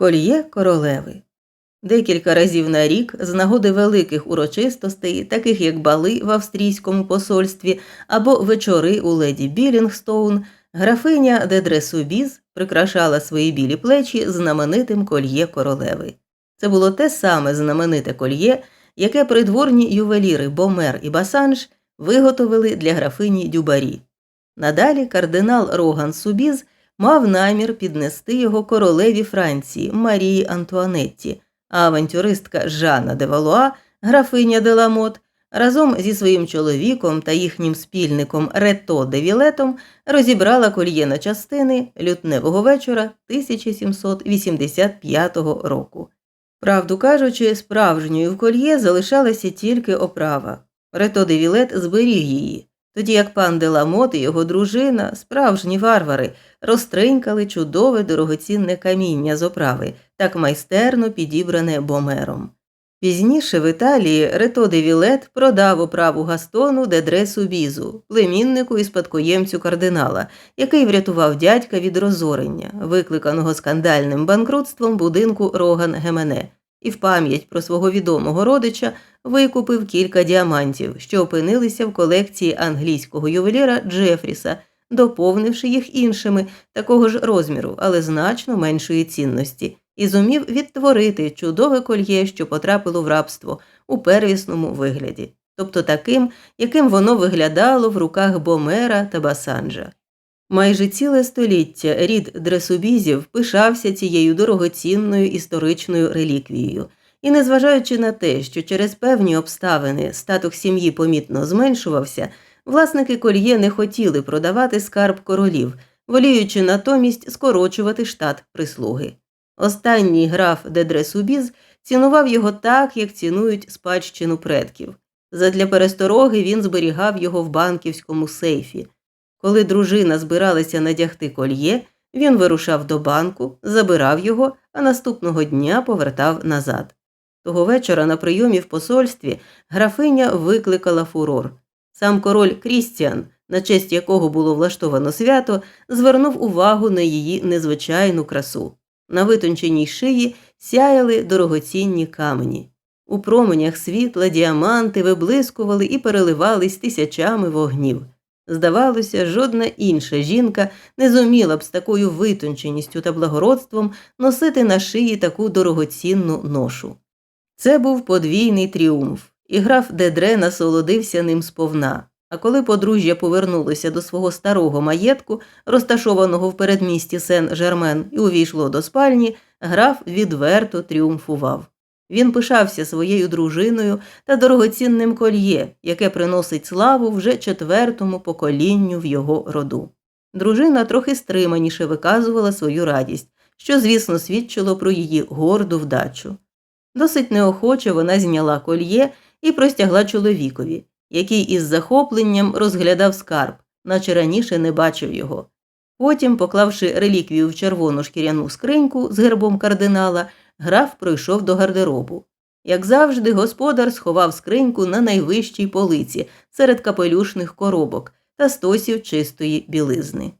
Кольє королеви. Декілька разів на рік з нагоди великих урочистостей, таких як бали в австрійському посольстві або вечори у леді Білінгстоун, графиня Дедре Субіз прикрашала свої білі плечі знаменитим кольє королеви. Це було те саме знамените кольє, яке придворні ювеліри Бомер і Басанж виготовили для графині Дюбарі. Надалі кардинал Роган Субіз мав намір піднести його королеві Франції Марії Антуанетті, а авантюристка Жанна де Валуа, графиня де Ламот, разом зі своїм чоловіком та їхнім спільником Рето де Вілетом розібрала кольє на частини лютневого вечора 1785 року. Правду кажучи, справжньою в кольє залишалася тільки оправа. Рето де Вілет зберіг її, тоді як пан де Ламот і його дружина, справжні варвари, розтринькали чудове дорогоцінне каміння з оправи, так майстерно підібране бомером. Пізніше в Італії Рето де Вілет продав оправу Гастону Дедресу Бізу, племіннику і спадкоємцю кардинала, який врятував дядька від розорення, викликаного скандальним банкрутством будинку Роган Гемене, і в пам'ять про свого відомого родича викупив кілька діамантів, що опинилися в колекції англійського ювеліра Джефріса, доповнивши їх іншими такого ж розміру, але значно меншої цінності, і зумів відтворити чудове кольє, що потрапило в рабство у первісному вигляді, тобто таким, яким воно виглядало в руках Бомера та Басанджа. Майже ціле століття рід дресубізів пишався цією дорогоцінною історичною реліквією, і, незважаючи на те, що через певні обставини статок сім'ї помітно зменшувався, власники кольє не хотіли продавати скарб королів, воліючи натомість скорочувати штат прислуги. Останній граф Дедресубіз цінував його так, як цінують спадщину предків. Задля перестороги він зберігав його в банківському сейфі. Коли дружина збиралася надягти кольє, він вирушав до банку, забирав його, а наступного дня повертав назад. Того вечора на прийомі в посольстві графиня викликала фурор. Сам король Крістіан, на честь якого було влаштовано свято, звернув увагу на її незвичайну красу. На витонченій шиї сяяли дорогоцінні камені. У променях світла діаманти виблискували і переливались тисячами вогнів. Здавалося, жодна інша жінка не зуміла б з такою витонченістю та благородством носити на шиї таку дорогоцінну ношу. Це був подвійний тріумф, і граф Дедре насолодився ним сповна. А коли подружжя повернулося до свого старого маєтку, розташованого в передмісті Сен-Жермен, і увійшло до спальні, граф відверто тріумфував. Він пишався своєю дружиною та дорогоцінним кольє, яке приносить славу вже четвертому поколінню в його роду. Дружина трохи стриманіше виказувала свою радість, що, звісно, свідчило про її горду вдачу. Досить неохоче вона зняла кольє і простягла чоловікові, який із захопленням розглядав скарб, наче раніше не бачив його. Потім, поклавши реліквію в червону шкіряну скриньку з гербом кардинала, граф пройшов до гардеробу. Як завжди, господар сховав скриньку на найвищій полиці серед капелюшних коробок та стосів чистої білизни.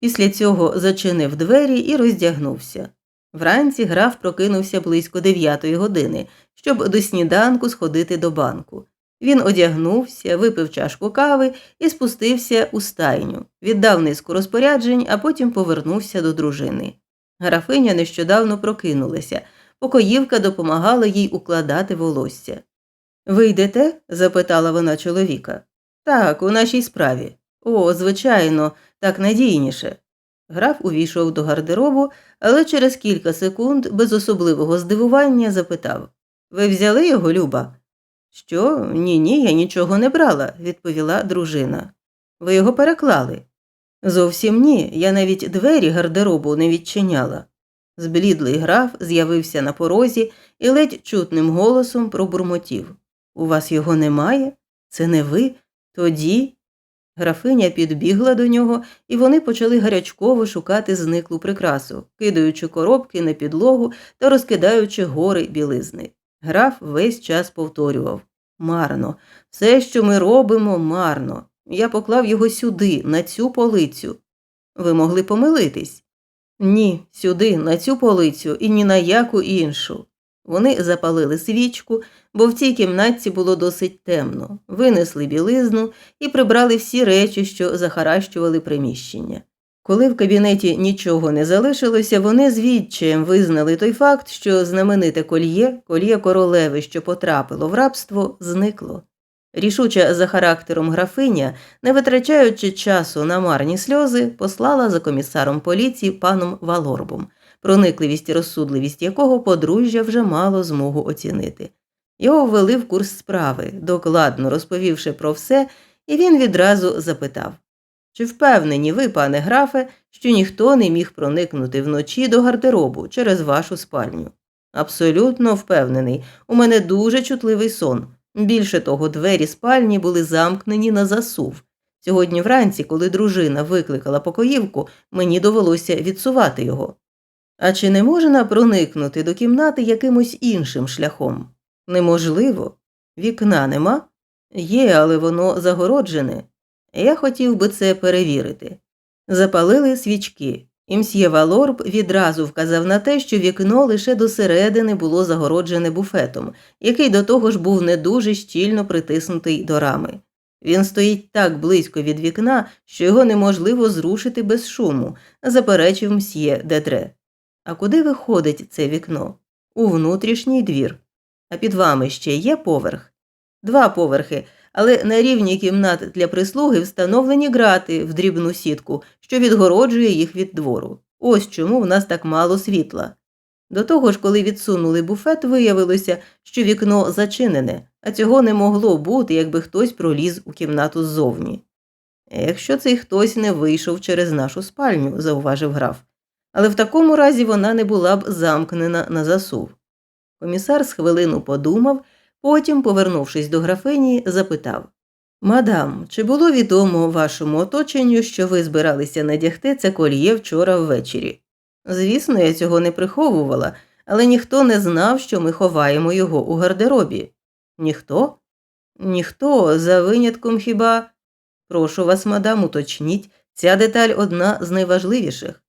Після цього зачинив двері і роздягнувся. Вранці граф прокинувся близько дев'ятої години, щоб до сніданку сходити до банку. Він одягнувся, випив чашку кави і спустився у стайню, віддав низку розпоряджень, а потім повернувся до дружини. Графиня нещодавно прокинулася, покоївка допомагала їй укладати волосся. Ви йдете? запитала вона чоловіка. Так, у нашій справі. О, звичайно, так надійніше. Граф увійшов до гардеробу, але через кілька секунд без особливого здивування запитав Ви взяли його, Люба? Що? Ні, ні, я нічого не брала, відповіла дружина. Ви його переклали. Зовсім ні, я навіть двері гардеробу не відчиняла. Зблідлий граф з'явився на порозі і ледь чутним голосом пробурмотів У вас його немає? Це не ви? Тоді. Графиня підбігла до нього, і вони почали гарячково шукати зниклу прикрасу, кидаючи коробки на підлогу та розкидаючи гори білизни. Граф весь час повторював Марно, все, що ми робимо, марно. Я поклав його сюди, на цю полицю. Ви могли помилитись. Ні, сюди, на цю полицю і ні на яку іншу. Вони запалили свічку, бо в цій кімнатці було досить темно, винесли білизну і прибрали всі речі, що захаращували приміщення. Коли в кабінеті нічого не залишилося, вони з відчаєм визнали той факт, що знамените кольє, кольє королеви, що потрапило в рабство, зникло. Рішуча за характером графиня, не витрачаючи часу на марні сльози, послала за комісаром поліції паном Валорбом, проникливість і розсудливість якого подружжя вже мало змогу оцінити. Його ввели в курс справи, докладно розповівши про все, і він відразу запитав чи впевнені ви, пане графе, що ніхто не міг проникнути вночі до гардеробу через вашу спальню? Абсолютно впевнений, у мене дуже чутливий сон. Більше того, двері спальні були замкнені на засув. Сьогодні вранці, коли дружина викликала покоївку, мені довелося відсувати його. А чи не можна проникнути до кімнати якимось іншим шляхом? Неможливо. Вікна нема? Є, але воно загороджене. Я хотів би це перевірити. Запалили свічки, і мсьє Валорб відразу вказав на те, що вікно лише досередини було загороджене буфетом, який до того ж був не дуже щільно притиснутий до рами. Він стоїть так близько від вікна, що його неможливо зрушити без шуму, заперечив мсьє Дедре. А куди виходить це вікно? У внутрішній двір. А під вами ще є поверх? Два поверхи, але на рівні кімнат для прислуги встановлені грати в дрібну сітку, що відгороджує їх від двору. Ось чому в нас так мало світла. До того ж, коли відсунули буфет, виявилося, що вікно зачинене, а цього не могло бути, якби хтось проліз у кімнату ззовні. Якщо цей хтось не вийшов через нашу спальню, зауважив граф, але в такому разі вона не була б замкнена на засув. Комісар з хвилину подумав Потім, повернувшись до графині, запитав Мадам, чи було відомо вашому оточенню, що ви збиралися надягти це кольє вчора ввечері? Звісно, я цього не приховувала, але ніхто не знав, що ми ховаємо його у гардеробі. Ніхто? Ніхто, за винятком хіба. Прошу вас, мадам, уточніть, ця деталь одна з найважливіших.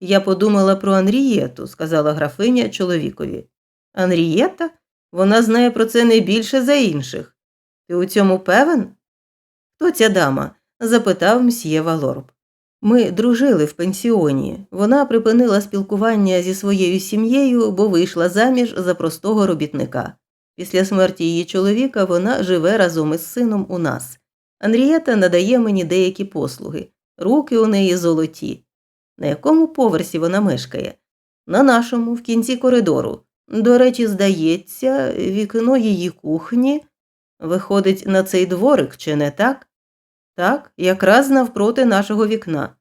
Я подумала про Анрієту, сказала графиня чоловікові. Анрієта? Вона знає про це не більше за інших. Ти у цьому певен? Хто ця дама? запитав мсьє Валорб. Ми дружили в пенсіоні. Вона припинила спілкування зі своєю сім'єю, бо вийшла заміж за простого робітника. Після смерті її чоловіка вона живе разом із сином у нас. Анрієта надає мені деякі послуги, руки у неї золоті. На якому поверсі вона мешкає? На нашому, в кінці коридору. До речі, здається, вікно її кухні виходить на цей дворик, чи не так? Так, якраз навпроти нашого вікна.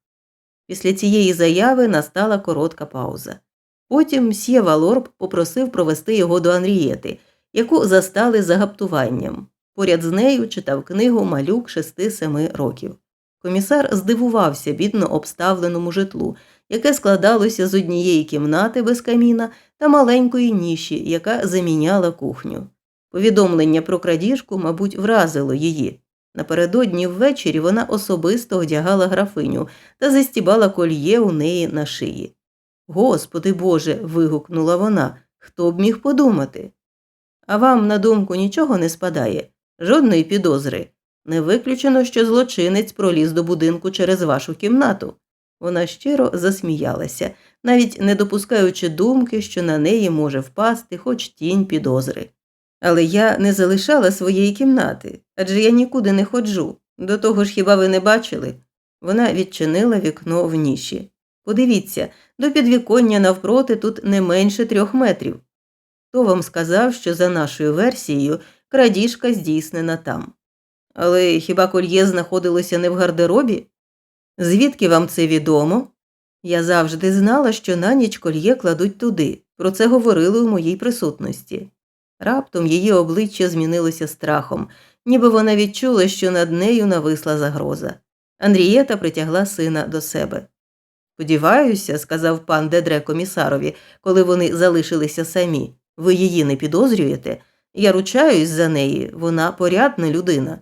Після цієї заяви настала коротка пауза. Потім мсьє Валорб попросив провести його до Анрієти, яку застали за гаптуванням. Поряд з нею читав книгу малюк шести-семи років. Комісар здивувався бідно обставленому житлу, яке складалося з однієї кімнати без каміна та маленької ніші, яка заміняла кухню. Повідомлення про крадіжку, мабуть, вразило її. Напередодні ввечері вона особисто одягала графиню та застібала кольє у неї на шиї. Господи Боже. вигукнула вона. Хто б міг подумати? А вам на думку нічого не спадає, жодної підозри. Не виключено, що злочинець проліз до будинку через вашу кімнату. Вона щиро засміялася, навіть не допускаючи думки, що на неї може впасти хоч тінь підозри. Але я не залишала своєї кімнати, адже я нікуди не ходжу. До того ж, хіба ви не бачили? Вона відчинила вікно в ніші. Подивіться, до підвіконня навпроти тут не менше трьох метрів. Хто вам сказав, що за нашою версією крадіжка здійснена там? Але хіба кольє знаходилося не в гардеробі? Звідки вам це відомо? Я завжди знала, що на ніч кольє кладуть туди. Про це говорили у моїй присутності. Раптом її обличчя змінилося страхом, ніби вона відчула, що над нею нависла загроза. Андрієта притягла сина до себе. Сподіваюся, сказав пан Дедре комісарові, коли вони залишилися самі. Ви її не підозрюєте? Я ручаюсь за неї, вона порядна людина.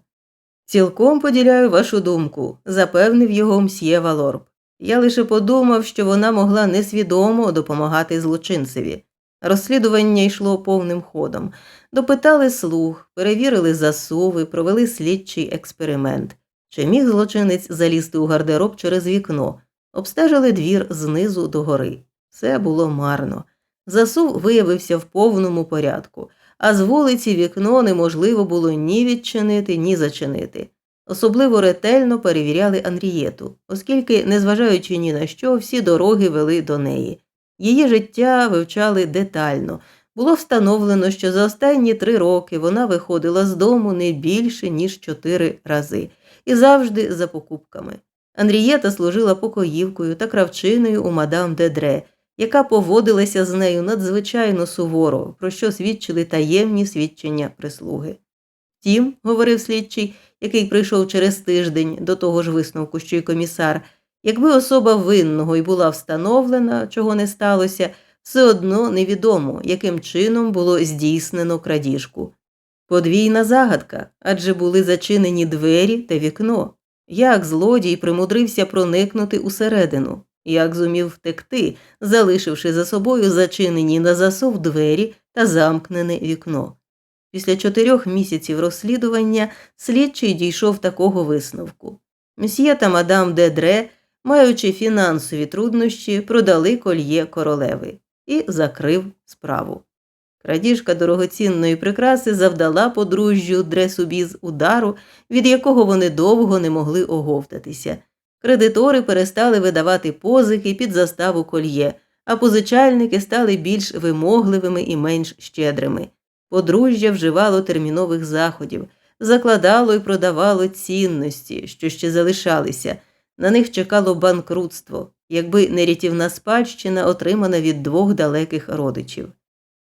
Цілком поділяю вашу думку, запевнив його мсьє Валорб. Я лише подумав, що вона могла несвідомо допомагати злочинцеві. Розслідування йшло повним ходом. Допитали слуг, перевірили засуви, провели слідчий експеримент. Чи міг злочинець залізти у гардероб через вікно? Обстежили двір знизу до гори. Все було марно. Засув виявився в повному порядку, а з вулиці вікно неможливо було ні відчинити, ні зачинити. Особливо ретельно перевіряли Анрієту, оскільки, незважаючи ні на що, всі дороги вели до неї. Її життя вивчали детально. Було встановлено, що за останні три роки вона виходила з дому не більше, ніж чотири рази, і завжди за покупками. Анрієта служила покоївкою та кравчиною у мадам Дедре, яка поводилася з нею надзвичайно суворо, про що свідчили таємні свідчення прислуги. Втім, говорив слідчий, який прийшов через тиждень до того ж висновку, що й комісар, якби особа винного й була встановлена, чого не сталося, все одно невідомо, яким чином було здійснено крадіжку. Подвійна загадка, адже були зачинені двері та вікно. Як злодій примудрився проникнути усередину, як зумів втекти, залишивши за собою зачинені на засов двері та замкнене вікно. Після чотирьох місяців розслідування слідчий дійшов такого висновку. Мсьє та мадам Дедре, маючи фінансові труднощі, продали кольє королеви і закрив справу. Крадіжка дорогоцінної прикраси завдала подружжю Дресубіз удару, від якого вони довго не могли оговтатися. Кредитори перестали видавати позики під заставу кольє, а позичальники стали більш вимогливими і менш щедрими. Подружжя вживало термінових заходів, закладало і продавало цінності, що ще залишалися. На них чекало банкрутство, якби не рятівна спадщина, отримана від двох далеких родичів.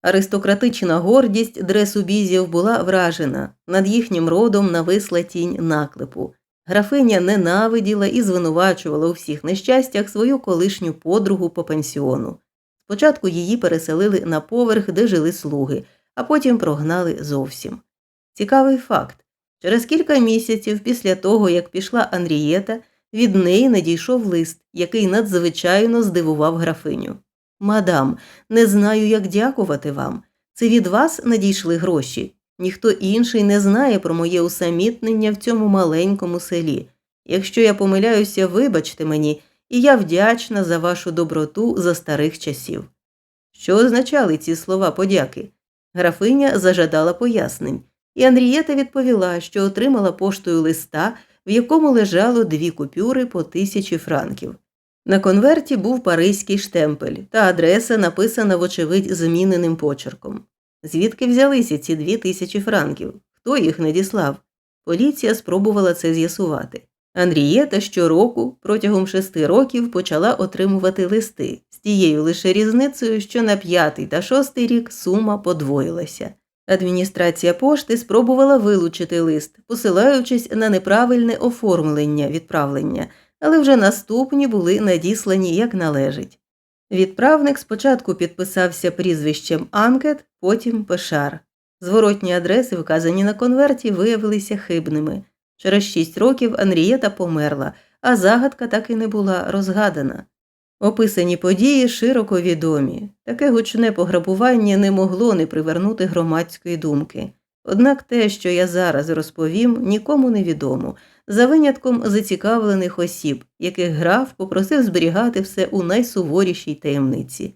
Аристократична гордість дресубізів була вражена, над їхнім родом нависла тінь наклепу. Графиня ненавиділа і звинувачувала у всіх нещастях свою колишню подругу по пенсіону. Спочатку її переселили на поверх, де жили слуги, а потім прогнали зовсім. Цікавий факт через кілька місяців після того, як пішла Анрієта, від неї надійшов лист, який надзвичайно здивував графиню. Мадам, не знаю, як дякувати вам. Це від вас надійшли гроші. Ніхто інший не знає про моє усамітнення в цьому маленькому селі. Якщо я помиляюся, вибачте мені, і я вдячна за вашу доброту за старих часів. Що означали ці слова подяки? Графиня зажадала пояснень, і Андрієта відповіла, що отримала поштою листа, в якому лежало дві купюри по тисячі франків. На конверті був паризький штемпель, та адреса написана, вочевидь, зміненим почерком. Звідки взялися ці дві тисячі франків? Хто їх надіслав? Поліція спробувала це з'ясувати. Андрієта щороку протягом шести років почала отримувати листи з тією лише різницею, що на п'ятий та шостий рік сума подвоїлася. Адміністрація пошти спробувала вилучити лист, посилаючись на неправильне оформлення відправлення, але вже наступні були надіслані як належить. Відправник спочатку підписався прізвищем Анкет, потім Пешар. Зворотні адреси, вказані на конверті, виявилися хибними. Через шість років Анрієта померла, а загадка так і не була розгадана. Описані події широко відомі. Таке гучне пограбування не могло не привернути громадської думки. Однак те, що я зараз розповім, нікому не відомо, за винятком зацікавлених осіб, яких граф попросив зберігати все у найсуворішій таємниці.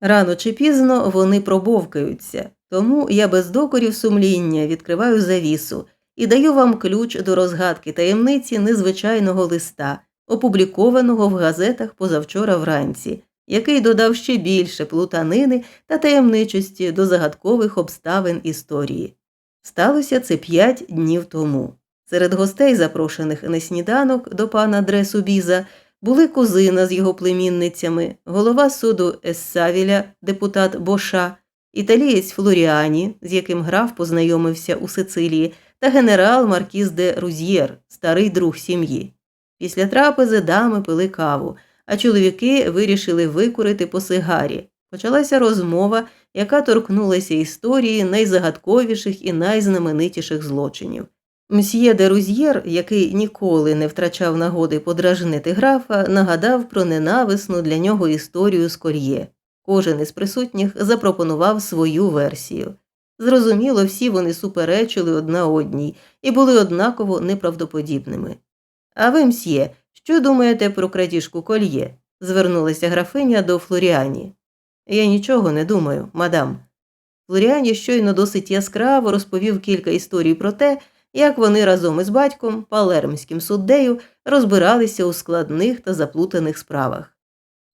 Рано чи пізно вони пробовкаються, тому я без докорів сумління відкриваю завісу і даю вам ключ до розгадки таємниці незвичайного листа, опублікованого в газетах позавчора вранці, який додав ще більше плутанини та таємничості до загадкових обставин історії. Сталося це п'ять днів тому. Серед гостей, запрошених на сніданок до пана Дресубіза, були кузина з його племінницями, голова суду Ессавіля, депутат Боша, італієць Флоріані, з яким граф познайомився у Сицилії, та генерал Маркіз де Рузьєр, старий друг сім'ї. Після трапези дами пили каву, а чоловіки вирішили викурити по сигарі. Почалася розмова, яка торкнулася історії найзагадковіших і найзнаменитіших злочинів. Мсьє де Рузьєр, який ніколи не втрачав нагоди подражнити графа, нагадав про ненависну для нього історію з кольє. Кожен із присутніх запропонував свою версію. Зрозуміло, всі вони суперечили одна одній і були однаково неправдоподібними. А ви, мсьє, що думаєте про крадіжку кольє? звернулася графиня до Флоріані. Я нічого не думаю, мадам. Флоріані щойно досить яскраво розповів кілька історій про те, як вони разом із батьком, палермським суддею, розбиралися у складних та заплутаних справах.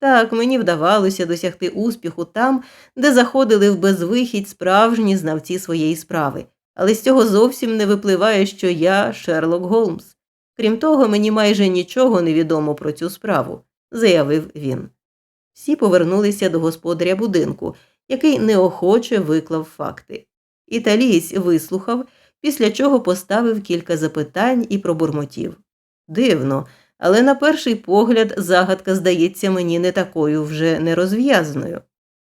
Так, мені вдавалося досягти успіху там, де заходили в безвихідь справжні знавці своєї справи, але з цього зовсім не випливає, що я Шерлок Голмс. Крім того, мені майже нічого не відомо про цю справу, заявив він. Всі повернулися до господаря будинку, який неохоче виклав факти. Італієць вислухав, після чого поставив кілька запитань і пробурмотів. Дивно, але на перший погляд загадка здається мені не такою вже нерозв'язаною.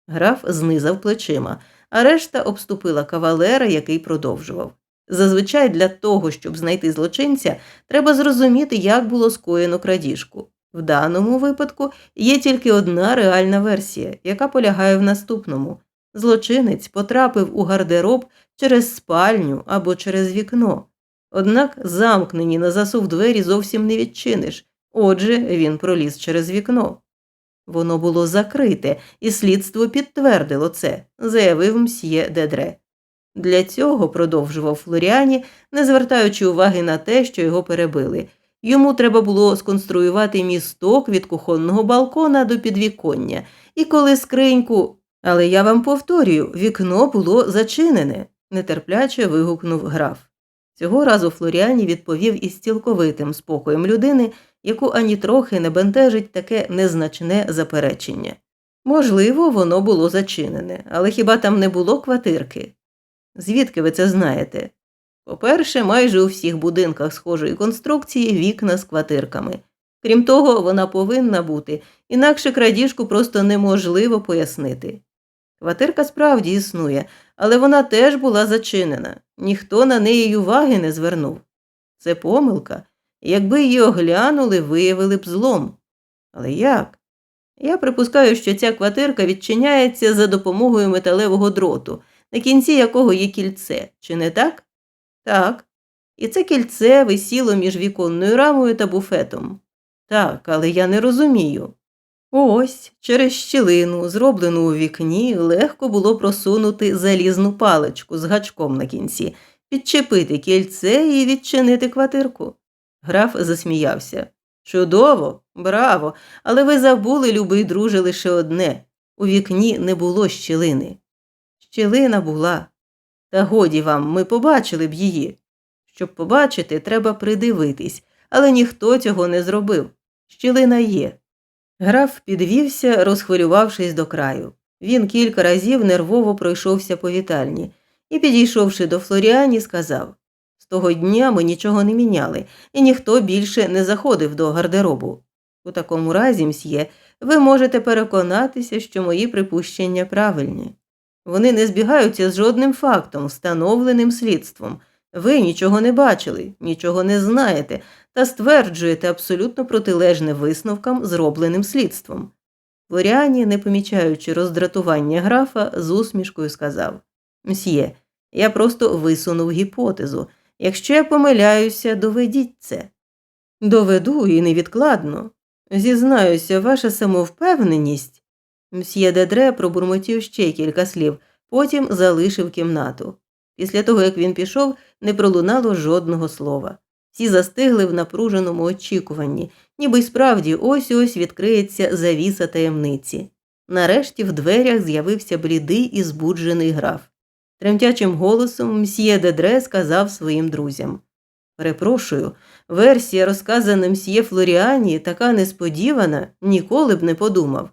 Граф знизав плечима, а решта обступила кавалера, який продовжував. Зазвичай для того, щоб знайти злочинця, треба зрозуміти, як було скоєно крадіжку. В даному випадку є тільки одна реальна версія, яка полягає в наступному. Злочинець потрапив у гардероб через спальню або через вікно. Однак замкнені на засув двері зовсім не відчиниш, отже, він проліз через вікно. Воно було закрите, і слідство підтвердило це, заявив мсьє Дедре. Для цього, продовжував Флоріані, не звертаючи уваги на те, що його перебили. Йому треба було сконструювати місток від кухонного балкона до підвіконня, і коли скриньку. Але я вам повторюю, вікно було зачинене, нетерпляче вигукнув граф. Цього разу Флоріані відповів із цілковитим спокоєм людини, яку ані трохи не бентежить таке незначне заперечення. Можливо, воно було зачинене, але хіба там не було квартирки? Звідки ви це знаєте? По-перше, майже у всіх будинках схожої конструкції вікна з квартирками. Крім того, вона повинна бути, інакше крадіжку просто неможливо пояснити. Квартирка справді існує, але вона теж була зачинена, ніхто на неї уваги не звернув. Це помилка. Якби її оглянули, виявили б злом. Але як? Я припускаю, що ця квартирка відчиняється за допомогою металевого дроту, на кінці якого є кільце, чи не так? Так. І це кільце висіло між віконною рамою та буфетом. Так, але я не розумію. Ось через щілину, зроблену у вікні, легко було просунути залізну паличку з гачком на кінці, підчепити кільце і відчинити квартирку. Граф засміявся. Чудово, браво, але ви забули, любий друже, лише одне у вікні не було щілини. Щілина була. Та годі вам, ми побачили б її. Щоб побачити, треба придивитись, але ніхто цього не зробив. Щілина є. Граф підвівся, розхвилювавшись до краю. Він кілька разів нервово пройшовся по вітальні і, підійшовши до Флоріані, сказав З того дня ми нічого не міняли, і ніхто більше не заходив до гардеробу. У такому разі, мсьє, ви можете переконатися, що мої припущення правильні. Вони не збігаються з жодним фактом, встановленим слідством. Ви нічого не бачили, нічого не знаєте та стверджуєте абсолютно протилежне висновкам, зробленим слідством. Флоріані, не помічаючи роздратування графа, з усмішкою сказав Мсьє, я просто висунув гіпотезу. Якщо я помиляюся, доведіть це. Доведу і невідкладно. Зізнаюся, ваша самовпевненість. Мсьє Дедре пробурмотів ще кілька слів, потім залишив кімнату. Після того, як він пішов, не пролунало жодного слова. Всі застигли в напруженому очікуванні, ніби й справді ось ось відкриється завіса таємниці. Нарешті в дверях з'явився блідий і збуджений граф. Тремтячим голосом мсьє Дедре сказав своїм друзям Перепрошую, версія, розказана мсьє Флоріані, така несподівана, ніколи б не подумав.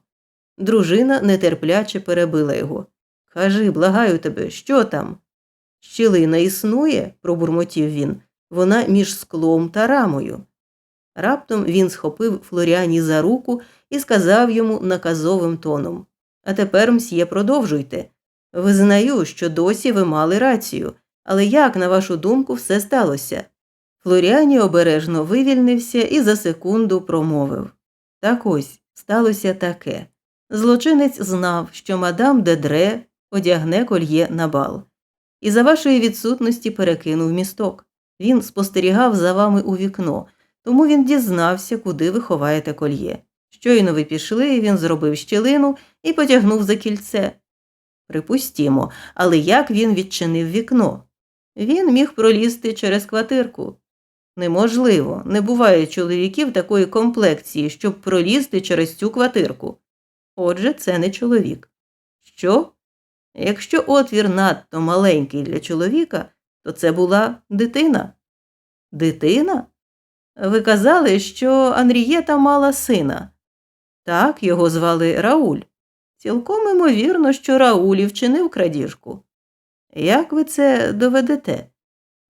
Дружина нетерпляче перебила його. Кажи, благаю тебе, що там? Щілина існує, пробурмотів він, вона між склом та рамою. Раптом він схопив Флоріані за руку і сказав йому наказовим тоном А тепер, мсьє, продовжуйте. Визнаю, що досі ви мали рацію, але як, на вашу думку, все сталося? Флоріані обережно вивільнився і за секунду промовив Так ось сталося таке. Злочинець знав, що мадам Дедре одягне кольє на бал, і за вашої відсутності перекинув місток. Він спостерігав за вами у вікно, тому він дізнався, куди ви ховаєте кольє. Щойно ви пішли, він зробив щілину і потягнув за кільце. Припустімо, але як він відчинив вікно? Він міг пролізти через квартирку. Неможливо, не буває чоловіків такої комплекції, щоб пролізти через цю квартирку. Отже, це не чоловік. Що? Якщо отвір надто маленький для чоловіка, то це була дитина. Дитина? Ви казали, що Анрієта мала сина. Так, його звали Рауль. Цілком імовірно, що Рауль вчинив крадіжку. Як ви це доведете?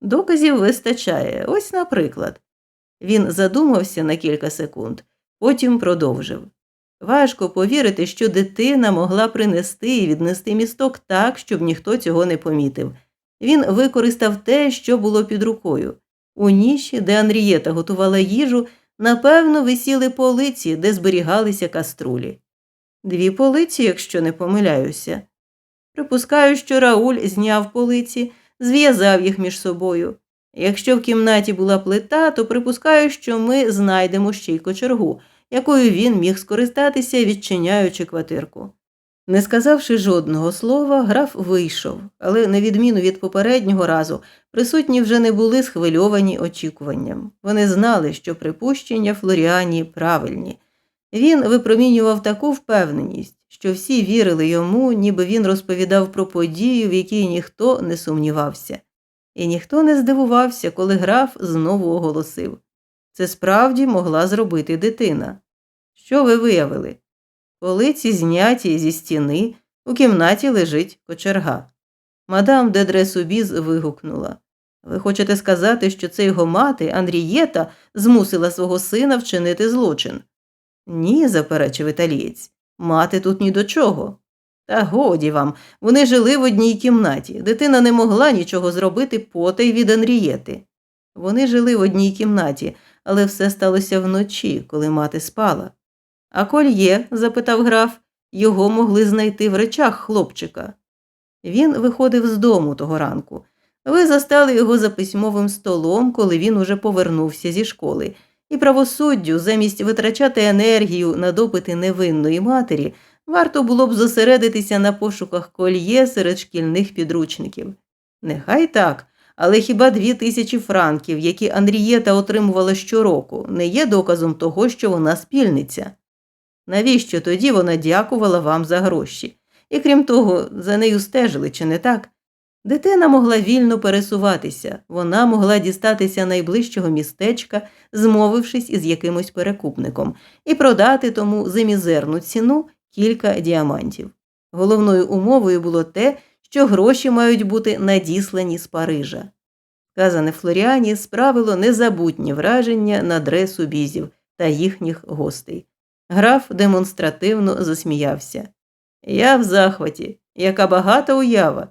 Доказів вистачає. Ось, наприклад. Він задумався на кілька секунд, потім продовжив. Важко повірити, що дитина могла принести і віднести місток так, щоб ніхто цього не помітив. Він використав те, що було під рукою. У ніші, де Анрієта готувала їжу, напевно, висіли полиці, де зберігалися каструлі. Дві полиці, якщо не помиляюся. Припускаю, що Рауль зняв полиці, зв'язав їх між собою. Якщо в кімнаті була плита, то припускаю, що ми знайдемо ще й кочергу, якою він міг скористатися, відчиняючи квартирку. Не сказавши жодного слова, граф вийшов, але, на відміну від попереднього разу, присутні вже не були схвильовані очікуванням. Вони знали, що припущення Флоріані правильні. Він випромінював таку впевненість, що всі вірили йому, ніби він розповідав про подію, в якій ніхто не сумнівався. І ніхто не здивувався, коли граф знову оголосив це справді могла зробити дитина. Що ви виявили? Полиці зняті зі стіни, у кімнаті лежить кочерга. Мадам Дедресубіз вигукнула. Ви хочете сказати, що це його мати, Андрієта, змусила свого сина вчинити злочин? Ні, заперечив італієць. Мати тут ні до чого. Та годі вам, вони жили в одній кімнаті. Дитина не могла нічого зробити потай від Анрієти. Вони жили в одній кімнаті, але все сталося вночі, коли мати спала. А кольє? запитав граф, його могли знайти в речах хлопчика. Він виходив з дому того ранку. Ви застали його за письмовим столом, коли він уже повернувся зі школи, і правосуддю, замість витрачати енергію на допити невинної матері, варто було б зосередитися на пошуках кольє серед шкільних підручників. Нехай так, але хіба дві тисячі франків, які Андрієта отримувала щороку, не є доказом того, що вона спільниця? Навіщо тоді вона дякувала вам за гроші? І крім того, за нею стежили, чи не так? Дитина могла вільно пересуватися, вона могла дістатися найближчого містечка, змовившись із якимось перекупником, і продати тому за мізерну ціну кілька діамантів. Головною умовою було те, що гроші мають бути надіслані з Парижа. Казане Флоріані справило незабутні враження на дресу бізів та їхніх гостей. Граф демонстративно засміявся. Я в захваті, яка багата уява.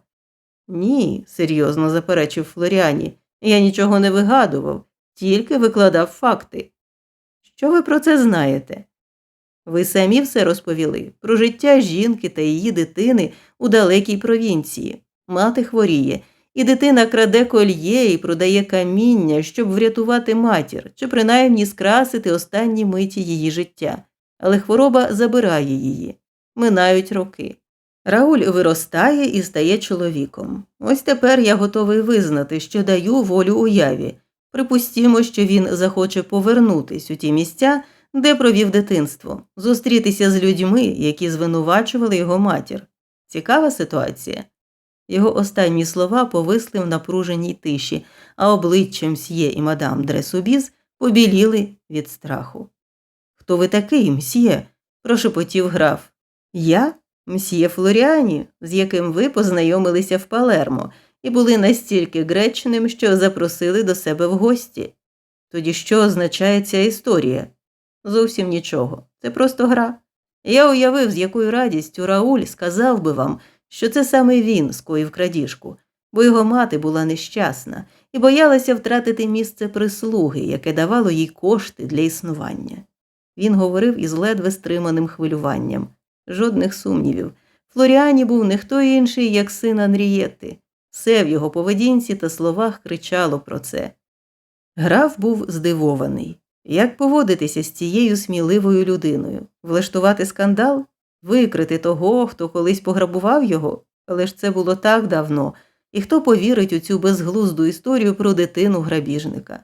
Ні, серйозно заперечив Флоріані. Я нічого не вигадував, тільки викладав факти. Що ви про це знаєте? Ви самі все розповіли про життя жінки та її дитини у далекій провінції. Мати хворіє, і дитина краде кольє і продає каміння, щоб врятувати матір чи принаймні скрасити останні миті її життя. Але хвороба забирає її. Минають роки. Рауль виростає і стає чоловіком. Ось тепер я готовий визнати, що даю волю уяві. Припустімо, що він захоче повернутись у ті місця, де провів дитинство, зустрітися з людьми, які звинувачували його матір. Цікава ситуація. Його останні слова повисли в напруженій тиші, а обличчя мсьє і мадам Дресубіз побіліли від страху. Хто ви такий, мсьє? прошепотів граф. Я мсьє Флоріані, з яким ви познайомилися в Палермо, і були настільки гречним, що запросили до себе в гості. Тоді що означає ця історія? Зовсім нічого. Це просто гра. Я уявив, з якою радістю Рауль сказав би вам, що це саме він скоїв крадіжку, бо його мати була нещасна і боялася втратити місце прислуги, яке давало їй кошти для існування. Він говорив із ледве стриманим хвилюванням. Жодних сумнівів. Флоріані був не хто інший, як син Анрієти. Все в його поведінці та словах кричало про це. Граф був здивований. Як поводитися з цією сміливою людиною? Влаштувати скандал? Викрити того, хто колись пограбував його? Але ж це було так давно, і хто повірить у цю безглузду історію про дитину грабіжника?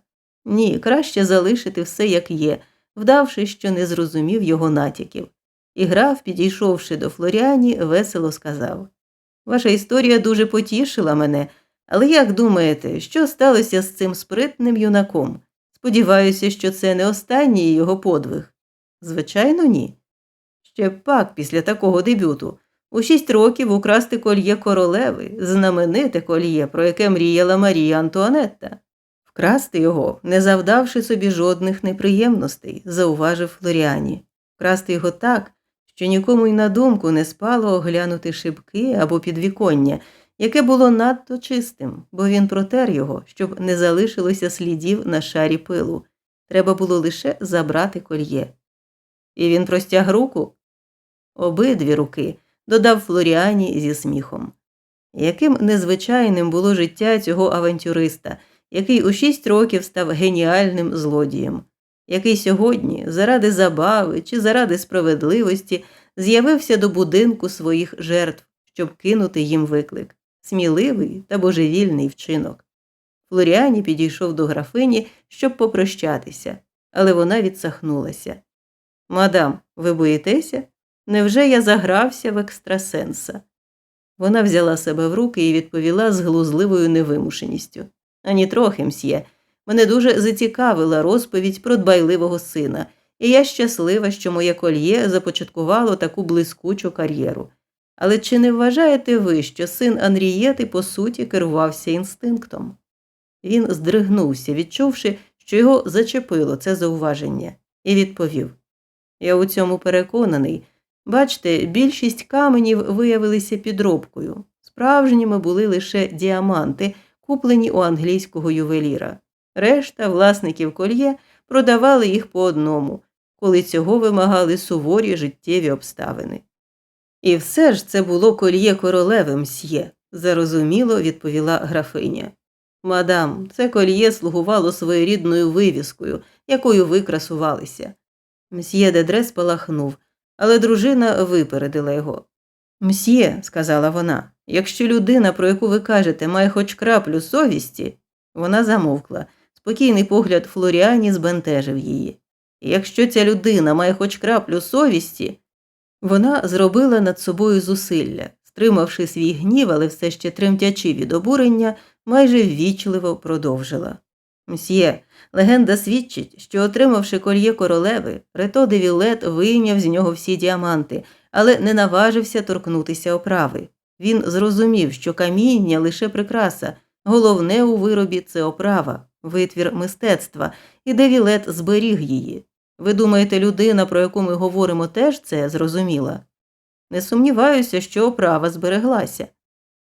Ні, краще залишити все як є, вдавши, що не зрозумів його натяків. І граф, підійшовши до Флоріані, весело сказав Ваша історія дуже потішила мене, але як думаєте, що сталося з цим спритним юнаком? Сподіваюся, що це не останній його подвиг. Звичайно, ні. Ще пак після такого дебюту. У шість років украсти кольє королеви, знамените кольє, про яке мріяла Марія Антуанетта. Вкрасти його, не завдавши собі жодних неприємностей, зауважив Флоріані. Вкрасти його так, що нікому й на думку не спало оглянути шибки або підвіконня, яке було надто чистим, бо він протер його, щоб не залишилося слідів на шарі пилу. Треба було лише забрати кольє. І він простяг руку? Обидві руки, додав Флоріані зі сміхом. Яким незвичайним було життя цього авантюриста, який у шість років став геніальним злодієм, який сьогодні, заради забави чи заради справедливості, з'явився до будинку своїх жертв, щоб кинути їм виклик сміливий та божевільний вчинок. Флоріані підійшов до графині, щоб попрощатися, але вона відсахнулася. Мадам, ви боїтеся? Невже я загрався в екстрасенса? Вона взяла себе в руки і відповіла з глузливою невимушеністю. Ані трохи, мсьє. Мене дуже зацікавила розповідь про дбайливого сина, і я щаслива, що моє кольє започаткувало таку блискучу кар'єру. Але чи не вважаєте ви, що син Анрієти, по суті, керувався інстинктом? Він здригнувся, відчувши, що його зачепило це зауваження, і відповів Я у цьому переконаний. Бачте, більшість каменів виявилися підробкою. Справжніми були лише діаманти, куплені у англійського ювеліра. Решта власників кольє продавали їх по одному, коли цього вимагали суворі життєві обставини. І все ж це було кольє королеви мсьє, зарозуміло відповіла графиня. Мадам, це кольє слугувало своєрідною вивіскою, якою ви красувалися. Мсьє Дедре спалахнув, але дружина випередила його. Мсьє, сказала вона, якщо людина, про яку ви кажете, має хоч краплю совісті, вона замовкла. Спокійний погляд Флоріані збентежив її. Якщо ця людина має хоч краплю совісті, вона зробила над собою зусилля, стримавши свій гнів, але все ще тремтячи від обурення, майже ввічливо продовжила. Мсьє, легенда свідчить, що, отримавши кольє королеви, Рето де Вілет вийняв з нього всі діаманти, але не наважився торкнутися оправи. Він зрозумів, що каміння лише прикраса, головне у виробі це оправа, витвір мистецтва, і де Вілет зберіг її. Ви думаєте, людина, про яку ми говоримо, теж це зрозуміла? Не сумніваюся, що оправа збереглася.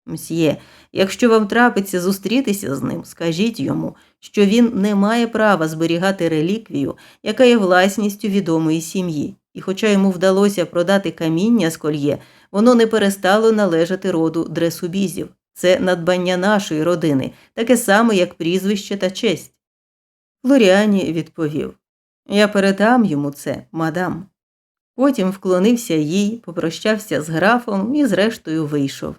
Мсьє, якщо вам трапиться зустрітися з ним, скажіть йому, що він не має права зберігати реліквію, яка є власністю відомої сім'ї, і, хоча йому вдалося продати каміння з кольє, воно не перестало належати роду дресубізів. Це надбання нашої родини, таке саме, як прізвище та честь. Флоріані відповів Я передам йому це, мадам. Потім вклонився їй, попрощався з графом і, зрештою, вийшов.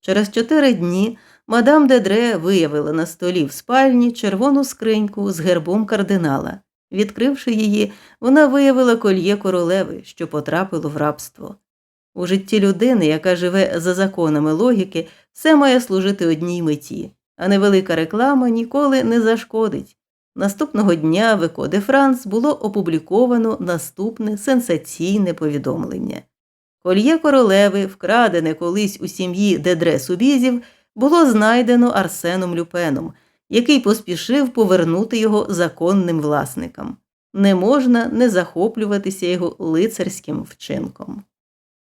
Через чотири дні мадам Дедре виявила на столі в спальні червону скриньку з гербом кардинала. Відкривши її, вона виявила кольє королеви, що потрапило в рабство. У житті людини, яка живе за законами логіки, все має служити одній меті, а невелика реклама ніколи не зашкодить. Наступного дня в Еко де Франс було опубліковано наступне сенсаційне повідомлення. Кольє королеви, вкрадене колись у сім'ї Дедре Субізів, було знайдено Арсеном Люпеном, який поспішив повернути його законним власникам. Не можна не захоплюватися його лицарським вчинком.